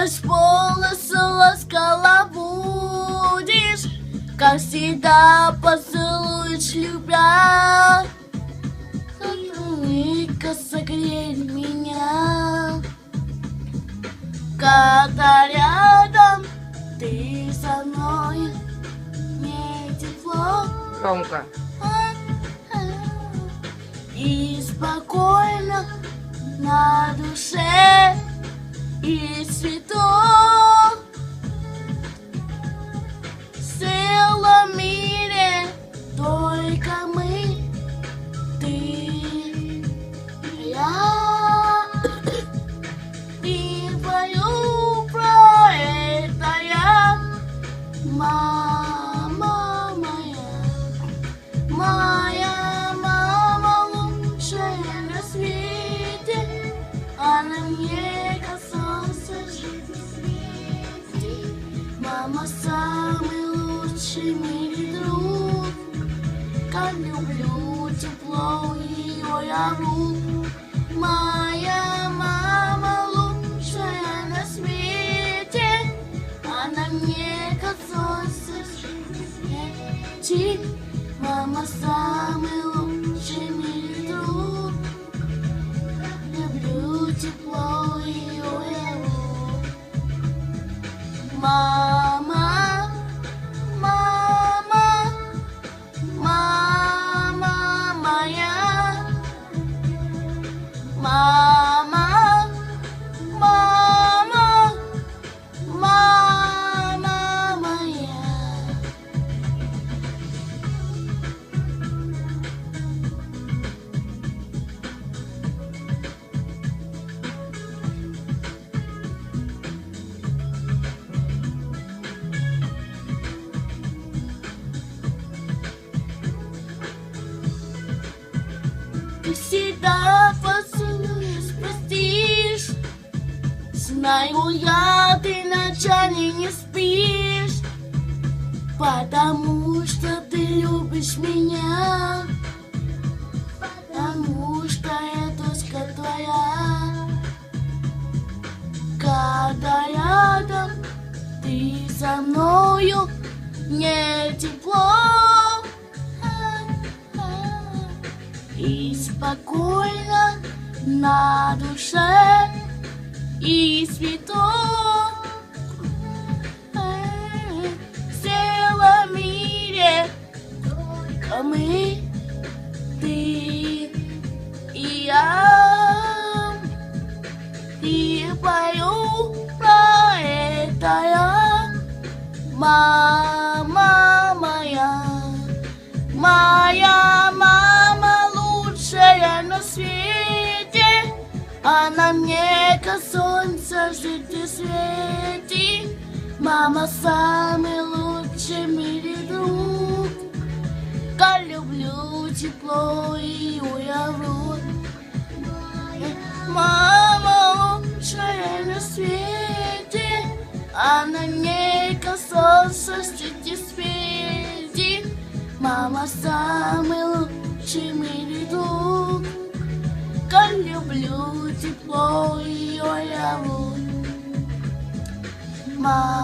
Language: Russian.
разбудишь, только с полоса ласкала будешь, как всегда поцелуешь любя. Только согрей меня, когда рядом ты со мной, мне тепло. Громко. И спокойно на душе и цветов В целом мире только мы, ты и я. И пою про это я, мама моя Моя Моя мама лучшая на свете, Она мне жизни свете. Мама самый лучший мире друг. Люблю тепло ее. Мама, Мама, Знаю я, ты ночами не спишь Потому что ты любишь меня Потому что я дочка твоя. Когда рядом ты со мною Мне тепло. И спокойно на душе и цветов. В целом мире только мы, ты и я. И пою про это я, мама моя. Моя мама лучшая на свете, Она мне как в житте свете. Мама самый лучший в мире друг, Как люблю тепло в рот. Мама лучшая на свете, Она мне как солнце житте свете. Мама самый лучший в мире Мама,